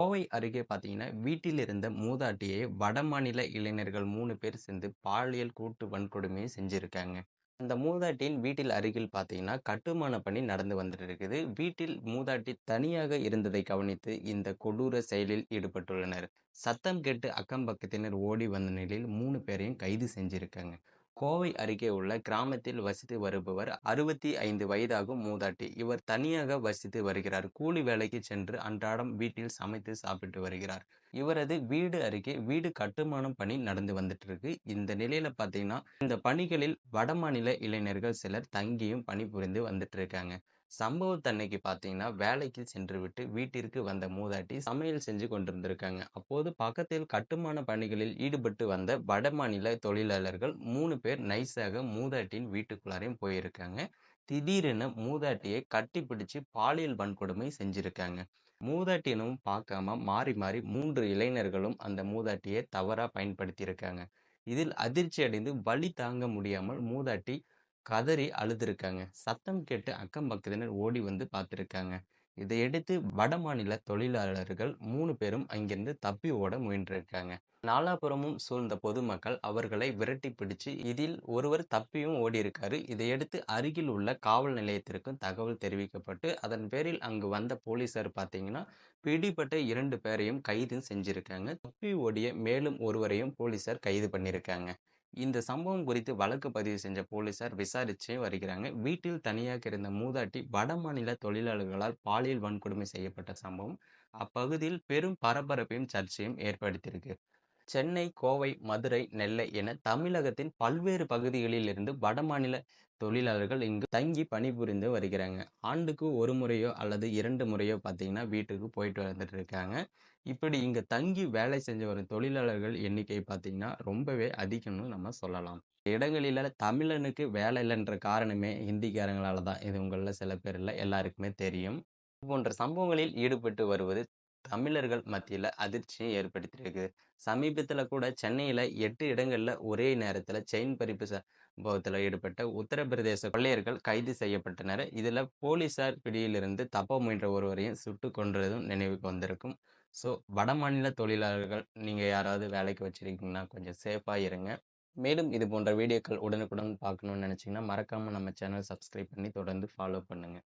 கோவை அருகே பார்த்தீங்கன்னா, வீட்டில் இருந்த மூதாட்டியை வடமாநில இளைஞர்கள் மூணு பேர் சேர்ந்து பாலியல் கூட்டு வன்கொடுமையை செஞ்சுருக்காங்க அந்த மூதாட்டியின் வீட்டில் அருகில் பார்த்தீங்கன்னா, கட்டுமான பணி நடந்து வந்துட்டு இருக்குது. வீட்டில் மூதாட்டி தனியாக இருந்ததை கவனித்து இந்த கொடூர செயலில் ஈடுபட்டுள்ளனர். சத்தம் கேட்டு அக்கம் பக்கத்தினர் ஓடி வந்த நிலையில் மூணு பேரையும் கைது செஞ்சிருக்காங்க. கோவை அருகே உள்ள கிராமத்தில் வசித்து வருபவர் 65 வயதாகும் மூதாட்டி. இவர் தனியாக வசித்து வருகிறார். கூலி வேலைக்கு சென்று அன்றாடம் வீட்டில் சமைத்து சாப்பிட்டு வருகிறார். இவரது வீடு அருகே வீடு கட்டுமானம் பணி நடந்து வந்துட்டு இருக்கு. இந்த நிலையில பார்த்தீங்கன்னா, இந்த பணிகளில் வடமாநில இளைஞர்கள் சிலர் தங்கியும் பணிபுரிந்து வந்துட்டு இருக்காங்க. சம்பவத்தன்னைக்கு பார்த்தீங்கன்னா, வேலைக்கு சென்றுவிட்டு வீட்டிற்கு வந்த மூதாட்டி சமையல் செஞ்சு கொண்டிருந்திருக்காங்க. அப்போது பக்கத்தில் கட்டுமான பணிகளில் ஈடுபட்டு வந்த வடமாநில தொழிலாளர்கள் மூணு பேர் நைஸாக மூதாட்டியின் வீட்டுக்குள்ளாரையும் போயிருக்காங்க. திடீரென மூதாட்டியை கட்டிப்பிடிச்சு பாலியல் வன்கொடுமை செஞ்சிருக்காங்க. மூதாட்டியனும் பார்க்காம மாறி மாறி மூன்று இளைஞர்களும் அந்த மூதாட்டியை தவறாக பயன்படுத்தியிருக்காங்க. இதில் அதிர்ச்சி அடைந்து வலி தாங்க முடியாமல் மூதாட்டி கதறி அழுதுருக்காங்க சத்தம் கேட்டு அக்கம் பக்கத்தினர் ஓடி வந்து பார்த்துருக்காங்க இதையடுத்து வட மாநில தொழிலாளர்கள் மூணு பேரும் அங்கிருந்து தப்பி ஓட முயன்றிருக்காங்க. நாலாபுறமும் சூழ்ந்த பொதுமக்கள் அவர்களை விரட்டி பிடிச்சு இதில் ஒருவர் தப்பியும் ஓடியிருக்காரு. இதையடுத்து அருகில் உள்ள காவல் நிலையத்திற்கும் தகவல் தெரிவிக்கப்பட்டு அதன் பேரில் அங்கு வந்த போலீசார் பார்த்தீங்கன்னா, பிடிபட்ட இரண்டு பேரையும் கைது செஞ்சிருக்காங்க. தப்பி ஓடிய மேலும் ஒருவரையும் போலீசார் கைது பண்ணியிருக்காங்க. இந்த சம்பவம் குறித்து வழக்கு பதிவு செஞ்ச போலீசார் விசாரிச்சே வருகிறாங்க. வீட்டில் தனியாக இருந்த மூதாட்டி வடமாநில தொழிலாளர்களால் பாலியல் வன்கொடுமை செய்யப்பட்ட சம்பவம் அப்பகுதியில் பெரும் பரபரப்பையும் சர்ச்சையும் ஏற்படுத்தியிருக்கு. சென்னை, கோவை, மதுரை, நெல்லை என தமிழகத்தின் பல்வேறு பகுதிகளில் இருந்து வடமாநில தொழிலாளர்கள் இங்கு தங்கி பணிபுரிந்து வருகிறாங்க. ஆண்டுக்கு ஒரு முறையோ அல்லது இரண்டு முறையோ பார்த்தீங்கன்னா, வீட்டுக்கு போயிட்டு வந்துட்டு இருக்காங்க. இப்படி இங்க தங்கி வேலை செஞ்சு வரும் தொழிலாளர்கள் எண்ணிக்கை பார்த்தீங்கன்னா, ரொம்பவே அதிகம்னு நம்ம சொல்லலாம். இடங்களில தமிழனுக்கு வேலை இல்லன்ற காரணமே ஹிந்திக்காரங்களால தான். இது உங்கள்ல சில பேர் இல்லை எல்லாருக்குமே தெரியும். போன்ற சம்பவங்களில் ஈடுபட்டு வருவது தமிழர்கள் மத்தியில அதிர்ச்சியை ஏற்படுத்தியிருக்கு. சமீபத்தில் கூட சென்னையில எட்டு இடங்கள்ல ஒரே நேரத்தில் செயின் பறிப்பு சம்பவத்தில் ஈடுபட்ட உத்தரப்பிரதேச கொள்ளையர்கள் கைது செய்யப்பட்டனர். இதில் போலீசார் பிடியிலிருந்து தப்ப முயன்ற ஒருவரையும் சுட்டு கொன்றதும் நினைவுக்கு வந்திருக்கும். ஸோ, வடமாநில தொழிலாளர்கள் நீங்க யாராவது வேலைக்கு வச்சிருக்கீங்கன்னா கொஞ்சம் சேஃபா இருங்க. மேலும் இது போன்ற வீடியோக்கள் உடனுக்குடன் பார்க்கணும்னு நினச்சிங்கன்னா மறக்காமல் நம்ம சேனல் சப்ஸ்கிரைப் பண்ணி தொடர்ந்து ஃபாலோ பண்ணுங்கள்